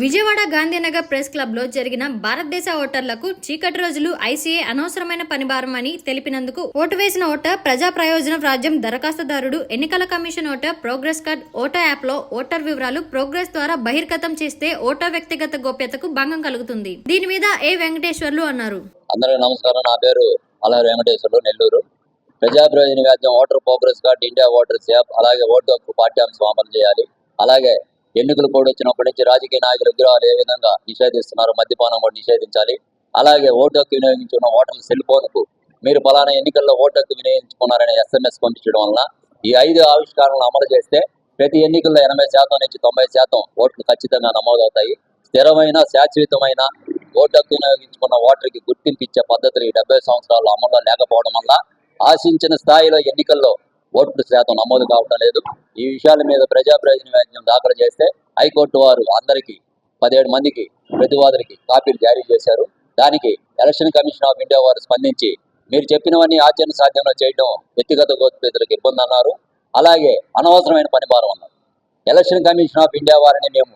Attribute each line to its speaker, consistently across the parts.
Speaker 1: Vijayawada Gandhinagar press క్లబ్లో జరిగిన భారతదేశ ఓటర్లకు చీకటి రోజులు ఐసీఏ అనవసరమైన పనిభారం అని తెలిపినందుకు ఓటు వేసిన ఓటర్ ప్రజా ప్రయోజన రాజ్యం దరఖాస్తుదారుడు ఎన్నికల commission voter progress card voter యాప్లో ఓటర్ వివరాలు ప్రోగ్రెస్ ద్వారా బహిర్గతం చేస్తే ఓటర్ వ్యక్తిగత గోప్యతకు భంగం కలుగుతుంది. దీని మీద ఏ వెంకటేశ్వర్లు అన్నారు?
Speaker 2: అందరికీ నమస్కారం. నా పేరు అలా వెంకటేశ్వర్లు నెల్లూరు. ప్రజా ప్రయోజన వ్యాజ్యం voter progress card India voters app అలాగే ఓటు హక్కు పాఠ్యాంశం అమలు చేయాలి. అలాగే ఎన్నికలు కూడా వచ్చినప్పటి నుంచి రాజకీయ నాయకుల విగ్రహాలు ఏ విధంగా నిషేధిస్తున్నారు మద్యపానం కూడా నిషేధించాలి. అలాగే ఓటు హక్కు వినియోగించుకున్న ఓటర్ల సెల్ ఫోన్కు మీరు ఫలానా ఎన్నికల్లో ఓటు హక్కు వినియోగించుకున్నారనే ఎస్ఎంఎస్ పంపించడం వలన ఈ ఐదు ఆవిష్కారాలను అమలు చేస్తే ప్రతి ఎన్నికల్లో ఎనభై శాతం నుంచి తొంభై శాతం ఓట్లు ఖచ్చితంగా నమోదవుతాయి. స్థిరమైన శాశ్వతమైన ఓటు హక్కు వినియోగించుకున్న ఓటర్కి గుర్తింపు ఇచ్చే పద్ధతులు ఈ డెబ్బై సంవత్సరాల్లో అమల్లో లేకపోవడం వల్ల ఆశించిన స్థాయిలో ఎన్నికల్లో ఓట్లు శాతం నమోదు కావడం లేదు. ఈ విషయాల మీద ప్రజా ప్రయోజన వ్యాజ్యం దాఖలు చేస్తే హైకోర్టు వారు అందరికీ పదిహేడు మందికి ప్రతివాదులకి కాపీలు జారీ చేశారు. దానికి ఎలక్షన్ కమిషన్ ఆఫ్ ఇండియా వారు స్పందించి మీరు చెప్పినవన్నీ ఆచరణ సాధ్యంలో చేయడం వ్యక్తిగత గోపితులకు ఇబ్బంది అన్నారు. అలాగే అనవసరమైన పనిభారం అన్నారు. ఎలక్షన్ కమిషన్ ఆఫ్ ఇండియా వారిని మేము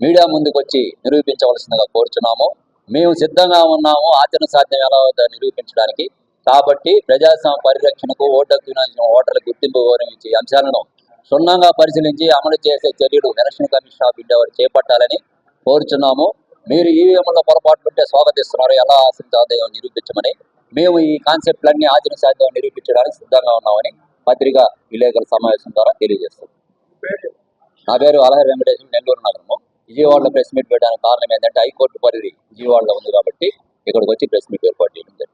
Speaker 2: మీడియా ముందుకు వచ్చి నిరూపించవలసిందిగా కోరుచున్నాము. మేము సిద్ధంగా ఉన్నాము. ఆచరణ సాధ్యం ఎలా అవుతుందో నిరూపించడానికి కాబట్టి ప్రజాస్వామ్య పరిరక్షణకు ఓటు హక్కు ఓటర్ల గుర్తింపు గౌరవించే అంశాలను క్షుణ్ణంగా పరిశీలించి అమలు చేసే చర్యలు ఎలక్షన్ కమిషన్ ఆఫ్ ఇండియా వారు చేపట్టాలని కోరుచున్నాము. మీరు ఈవీఎంలో పొరపాటు ఉంటే స్వాగతిస్తున్నారు. ఎలా ఆశించాలో నిరూపించమని మేము ఈ కాన్సెప్ట్లన్నీ ఆచరణ సాధ్యం నిరూపించడానికి సిద్ధంగా ఉన్నామని పత్రిక విలేకరుల సమావేశం ద్వారా తెలియజేస్తాం. నా పేరు అలహరి వెంకటేశ్వర నెల్లూరు నగరము. విజయవాడలో ప్రెస్ మీట్ పెట్టడానికి కారణం ఏంటంటే హైకోర్టు పరిధి విజయవాడలో ఉంది కాబట్టి ఇక్కడికి వచ్చి ప్రెస్ మీట్ ఏర్పాటు చేయడం జరిగింది.